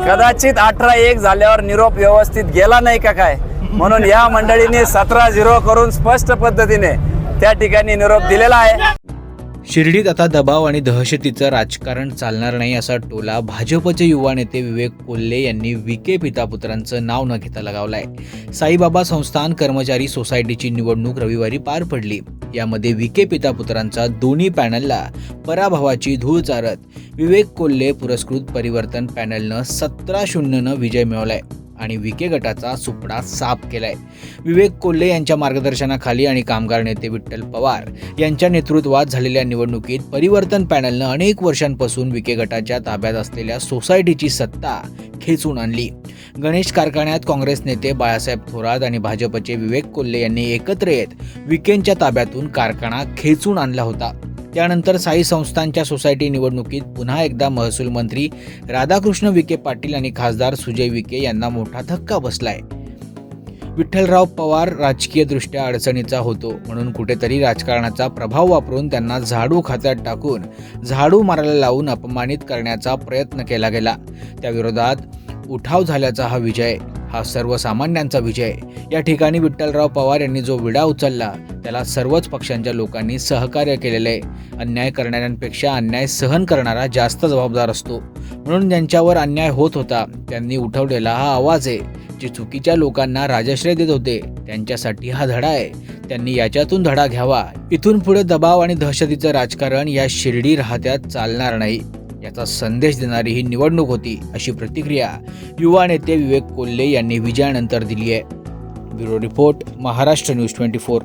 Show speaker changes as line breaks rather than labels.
कदाचित अठरा एक झाल्यावर निरोप व्यवस्थित गेला नाही का काय? म्हणून या मंडळीने सतरा झिरो करून स्पष्ट पद्धतीने त्या ठिकाणी निरोप दिलेला आहे.
शिर्डीत आता दबाव आणि दहशतीचं राजकारण चालणार नाही असा टोला भाजपचे युवा नेते विवेक कोल्हे यांनी विके पितापुत्रांचं नाव न घेता लगावलाय. साईबाबा संस्थान कर्मचारी सोसायटीची निवडणूक रविवारी पार पडली. यामध्ये विके पितापुत्रांचा दोन्ही पॅनलला पराभवाची धूळ चारत. विवेक कोल्हे पुरस्कृत परिवर्तन पॅनलनं सतरा शून्यनं विजय मिळवलाय. आणि विके गटाचा सुपडा साफ केलाय. विवेक कोल्हे यांच्या मार्गदर्शनाखाली आणि कामगार नेते विठ्ठल पवार यांच्या नेतृत्वात झालेल्या निवडणुकीत परिवर्तन पॅनलनं अनेक वर्षांपासून विके गटाच्या ताब्यात असलेल्या सोसायटीची सत्ता खेचून आणली. गणेश कारखान्यात काँग्रेस नेते बाळासाहेब थोरात आणि भाजपचे विवेक कोल्हे यांनी एकत्र येत विकेंच्या ताब्यातून कारखाना खेचून आणला होता. त्यानंतर साई संस्थांच्या सोसायटी निवडणुकीत पुन्हा एकदा महसूल मंत्री राधाकृष्ण विखे पाटील आणि खासदार सुजय विखे यांना मोठा धक्का बसलाय. विठ्ठलराव पवार राजकीयदृष्ट्या अडचणीचा होतो म्हणून कुठेतरी राजकारणाचा प्रभाव वापरून त्यांना झाडू खात्यात टाकून झाडू मारायला लावून अपमानित करण्याचा प्रयत्न केला गेला. त्याविरोधात उठाव झाल्याचा हा विजय हा सर्वसामान्यांचा विजय. या ठिकाणी विठ्ठलराव पवार यांनी जो विडा उचलला त्याला सर्वच पक्षांच्या लोकांनी सहकार्य केलेले. आहे अन्याय करणाऱ्यांपेक्षा अन्याय सहन करणारा जास्त जबाबदार असतो. म्हणून ज्यांच्यावर अन्याय होत होता त्यांनी उठवलेला हा आवाज आहे जे चुकीच्या लोकांना राजाश्रय देत होते. त्यांच्यासाठी हा धडा आहे. त्यांनी याच्यातून धडा घ्यावा. इथून पुढे दबाव आणि दहशतीचं राजकारण या शिर्डी राहत्यात चालणार नाही. याचा संदेश देणारी ही निवडणूक होती अशी प्रतिक्रिया युवा नेते विवेक कोल्हे यांनी विजयानंतर दिली आहे. Bureau report Maharashtra news twenty four.